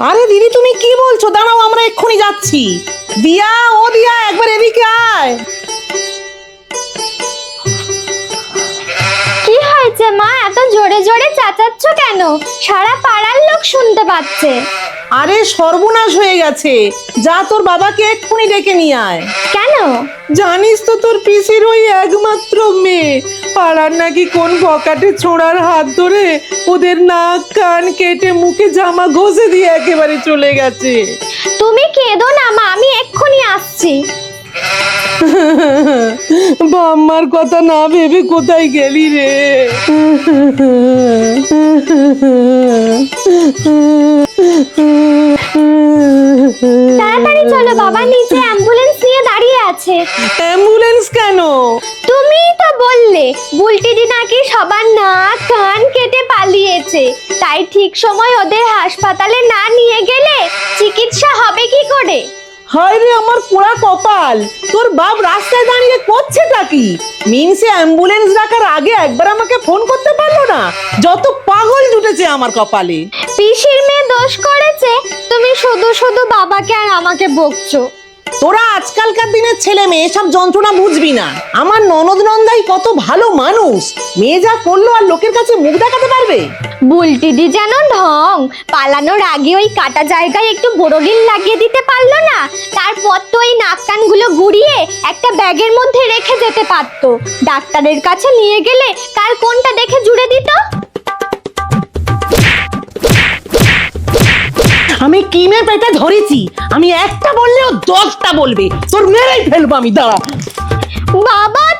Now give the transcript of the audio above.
আরে দিদি, তুমি কি বলছো? দাঁড়াও, আমরা এক্ষুনি যাচ্ছি। দিয়া, ও দিয়া, একবার এদিকে আয়। কি হয়েছে মা? এত জোরে জোরে চাচাচ্ছ কেন? সারা পাড়ার লোক শুনতে পাচ্ছে। আরে সর্বনাশ হয়ে গেছে। যা তোর বাবাকে এক্ষুনি ডেকে নিয়ে আয়। কেন? জানিস তো তোর পিসির ওই একমাত্র মেয়ে। পাড়ার নাকি কোন বকাটে ছোঁড়ার হাত ধরে ওদের নাক কান কেটে মুখে জামা ঘষে দিয়ে একেবারে চলে গেছে। তুমি কেঁদো না মা আমি এক্ষুনি আসছি। বাম্মার কথা না ভেবে কোথায় গেলি রে? তাড়াতাড়ি চলো বাবা নিচে অ্যাম্বুলেন্স নিয়ে দাঁড়িয়ে আছে। অ্যাম্বুলেন্স কেন? তুমিই তো বললে বুলটিদি নাকি সবার নাক কান কেটে পালিয়েছে। তাই ঠিক সময় ওদের হাসপাতালে না নিয়ে গেলে চিকিৎসা হবে কি করে? হায় রে আমার পোড়া কপাল। তোর বাপ রাস্তায় দাঁড়িয়ে করছেটা কি? মিনসে অ্যাম্বুলেন্স ডাকার আগে একবার আমাকে ফোন করতে পারল না? যত পাগল জুটেছে আমার কপালে। পিসির মেয়ে দোষ করেছে তুমি শুধু শুধু বাবাকে আর আমাকে বকছো। তোরা আজকালকার দিনের ছেলে মেয়ে সব যন্ত্রণা বুঝবি না। আমার ননদ নন্দাই কত ভালো মানুষ। মেয়ে যা করল আর লোকের কাছে মুখ দেখাতে পারবে? বুলটিদি যেন ঢং। পালানোর আগে ওই কাটা জায়গায় একটু বোরোলিন লাগিয়ে দিতে পারল না? তারপর তো ওই নাক কানগুলো গুড়িয়ে একটা ব্যাগের মধ্যে রেখে যেতে পারতো। ডাক্তারের কাছে নিয়ে গেলে কার কোনটা দেখে জুড়ে দিত? আমি কিমে পেটে ধরেছি? আমি একটা বললেও দশটা বলবে। তোর মেরেই ফেলব আমি, দাঁড়া। বাবা